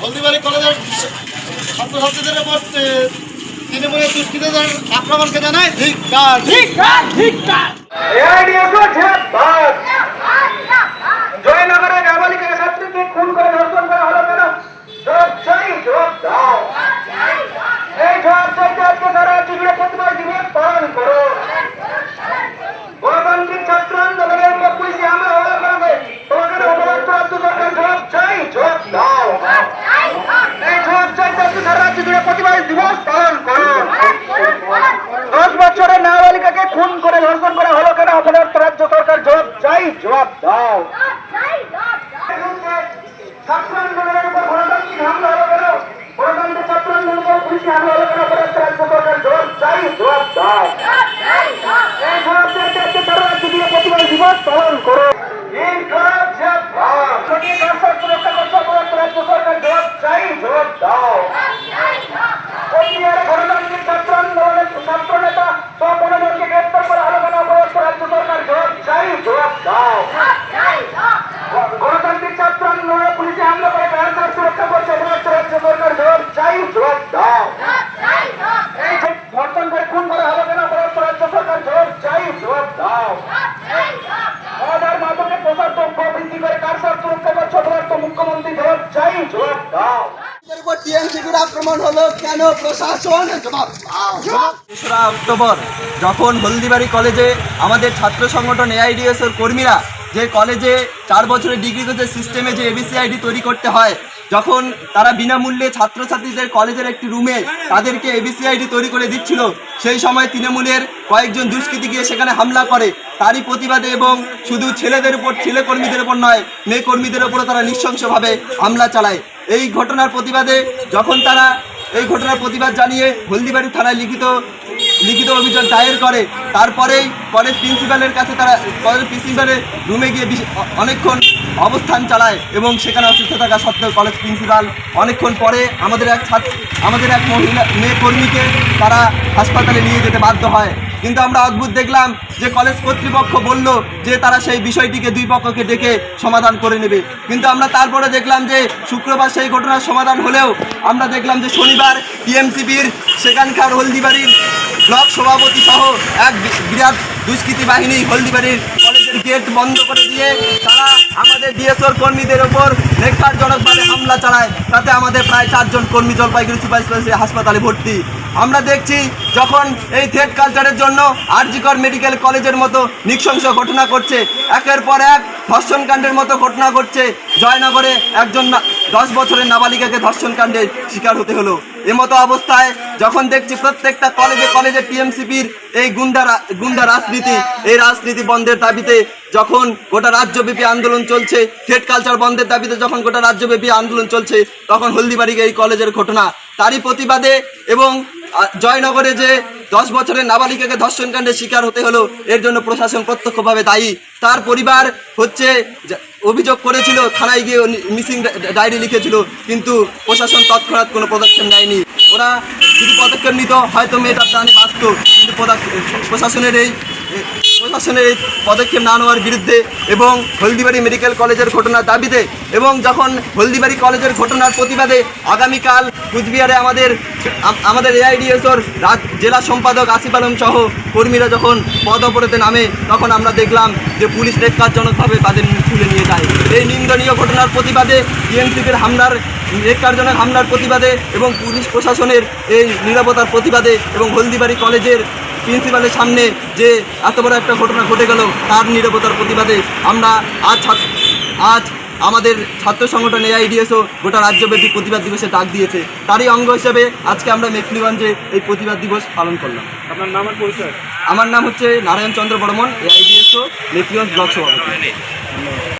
হলদিবাড়ি কলেজের ছাত্রছাত্রীদের উপর তৃণমূলের দুষ্কৃতদের আক্রমণকে জানায় ধিক্কার এআইডিএফও ঝাঁপবাজ। জয়নগরে নাবালিকা ছাত্রীকে খুন করে ধর্ষণ করা হলো কেন জবাব চাই জবাব দাও এই জবাব চাইতে আজকে তারা চিবিয়ে প্রতিবাদ দিবস পালন করো গণতান্ত্রিক ছাত্র আন্দোলনের উপর পুলিশে হামলা হওয়ার কারণে তোমাদের অপরাধ রাজ্য সরকার জবাব চাই জবাব দাও এই জবাব চাইতে আজকে সারা রাজ্য জুড়ে প্রতিবাদ দিবস পালন করো দশ বছরের নাবালিকাকে খুন করে ধর্ষণ করা হলো কেন অপরাধ রাজ্য সরকার জবাব চাই জবাব দাও ছাত্র আন্দোলনের উপর গণতান্ত্রিক হামলা হলো কেন গণতান্ত্রিক ছাত্র আন্দোলনের উপর পুলিশি হামলা হলো কেন অপরাধ রাজ্য সরকার জবাব চাই জবাব দাও এই জবাব চাইতে আজকে সারা রাজ্য জুড়ে প্রতিবাদ দিবস পালন করো ইনকলাব জিন্দাবাদ। যদি দর্শক সুরক্ষা করছে অপরাধ রাজ্য সরকার জবাব চাই জবাব দাও কোচবিহারে গণতান্ত্রিক ছাত্র আন্দোলনের ছাত্র নেতা সব পনেরোজনকে গ্রেপ্তার করা হলো কেন অপরাধ রাজ্য সরকার জবাব চাই জবাব দাও গণতান্ত্রিক ছাত্র আন্দোলনে পুলিশে হামলা করে কারাগার সুরক্ষা করছে অপরাধ রাজ্য সরকার জবাব চাই জবাব দাও এই যে ধর্ষণ করে খুন করা হলো কেন অপরাধ রাজ্য সরকার জবাব চাই জবাব দাও মহাদার মাদকে প্রসার দ্রব্য বৃদ্ধি করে কারসার সুরক্ষা করছে অপরাধ মুখ্যমন্ত্রী জবাব চাই জবাব দাও অক্টোবর। যখন হলদিবাড়ি কলেজে আমাদের ছাত্র সংগঠন এআইডিএস এর কর্মীরা যে কলেজে চার বছরের ডিগ্রি কোর্সে সিস্টেমে যে এবিসিআইডি তৈরি করতে হয়, যখন তারা বিনামূল্যে ছাত্রছাত্রীদের কলেজের একটি রুমে তাদেরকে এবিসিআইডি তৈরি করে দিচ্ছিল, সেই সময় তৃণমূলের কয়েকজন দুষ্কৃতী গিয়ে সেখানে হামলা করে। তারই প্রতিবাদে এবং শুধু ছেলেদের উপর, ছেলে কর্মীদের উপর নয়, মেয়ে কর্মীদের উপরও তারা নৃশংসভাবে হামলা চালায়। এই ঘটনার প্রতিবাদে যখন তারা এই ঘটনার প্রতিবাদ জানিয়ে হলদিবাড়ি থানায় লিখিত লিখিত অভিযোগ দায়ের করে, তারপরেই কলেজ প্রিন্সিপালের কাছে তারা, কলেজ প্রিন্সিপালের রুমে গিয়ে অনেকক্ষণ অবস্থান চালায় এবং সেখানে অসুস্থ থাকা সত্ত্বেও কলেজ প্রিন্সিপাল অনেকক্ষণ পরে আমাদের এক ছাত্র, আমাদের এক মহিলা, মেয়ে কর্মীকে তারা হাসপাতালে নিয়ে যেতে বাধ্য হয়। কিন্তু আমরা অদ্ভুত দেখলাম যে কলেজ কর্তৃপক্ষ বলল যে তারা সেই বিষয়টিকে দুই পক্ষকে ডেকে সমাধান করে নেবে। কিন্তু আমরা তারপরে দেখলাম যে শুক্রবার সেই ঘটনার সমাধান হলেও আমরা দেখলাম যে শনিবার টিএমসিপির সেখানকার হলদিবাড়ির ব্লক সভাপতি সহ এক বিরাট দুষ্কৃতী বাহিনী হলদিবাড়ির কলেজের গেট বন্ধ করে দিয়ে তারা আমাদের ডিএসওর কর্মীদের ওপর নেককারজনকভাবে হামলা চালায়। তাতে আমাদের প্রায় চারজন কর্মী জলপাইগুড়ি সুপার স্পেশালিটি হাসপাতালে ভর্তি। আমরা দেখছি যখন এই থ্রেড কালচারের জন্য আরজিকর মেডিকেল কলেজের মতো নৃশংস ঘটনা করছে একের পর এক ধর্ষণকাণ্ডের মতো ঘটনা ঘটছে। জয়নগরে একজন দশ বছরের নাবালিকাকে ধর্ষণ কাণ্ডের শিকার হতে হলো। এমতো অবস্থায় যখন দেখছি প্রত্যেকটা কলেজে কলেজে টিএমসিপির এই গুন্ডা গুন্ডা রাজনীতি, এই রাজনীতি বন্ধের দাবিতে যখন গোটা রাজ্যব্যাপী আন্দোলন চলছে থ্রেড কালচার বন্ধের দাবিতে যখন গোটা রাজ্যব্যাপী আন্দোলন চলছে, তখন হলদিবাড়ি এই কলেজের ঘটনা। তারই প্রতিবাদে এবং জয়নগরে যে দশ বছরের নাবালিকাকে ধর্ষণকাণ্ডের শিকার হতে হলো, এর জন্য প্রশাসন প্রত্যক্ষভাবে দায়ী। তার পরিবার হচ্ছে অভিযোগ করেছিল, থানায় গিয়ে মিসিং ডায়েরি লিখেছিল, কিন্তু প্রশাসন তৎক্ষণাৎ কোনো পদক্ষেপ নেয়নি। ওরা যদি পদক্ষেপ নিত, হয়তো মেয়েটার প্রাণে বাঁচত, কিন্তু প্রশাসনের এই প্রশাসনের এই পদক্ষেপ না নেওয়ার বিরুদ্ধে এবং হলদিবাড়ি মেডিকেল কলেজের ঘটনার দাবিতে এবং যখন হলদিবাড়ি কলেজের ঘটনার প্রতিবাদে আগামীকাল কুচবিহারে আমাদের আমাদের এআইডিএসওর রাজ, জেলা সম্পাদক আসিফ আলম সহ কর্মীরা যখন পদ অপরাধে নামে, তখন আমরা দেখলাম যে পুলিশ নেককারজনকভাবে তাদের তুলে নিয়ে যায়। এই নিন্দনীয় ঘটনার প্রতিবাদে টিএমসিপির হামলার, নেককারজনক হামলার প্রতিবাদে এবং পুলিশ প্রশাসনের এই নিরাপত্তার প্রতিবাদে এবং হলদিবাড়ি কলেজের প্রিন্সিপালের সামনে যে এত বড় একটা ঘটনা ঘটে গেল তার নিরাপত্তার প্রতিবাদে আমরা আজ ছাত্র আজ আমাদের ছাত্র সংগঠন এআইডিএসও গোটা রাজ্যব্যাপী প্রতিবাদ দিবসে ডাক দিয়েছে। তারই অঙ্গ হিসেবে আজকে আমরা মেখলিগঞ্জে এই প্রতিবাদ দিবস পালন করলাম। আপনার নাম আর পরিচয়? আমার নাম হচ্ছে নারায়ণ চন্দ্র বর্মন এআইডিএসও মেখলিগঞ্জ ব্লক সভাপতি।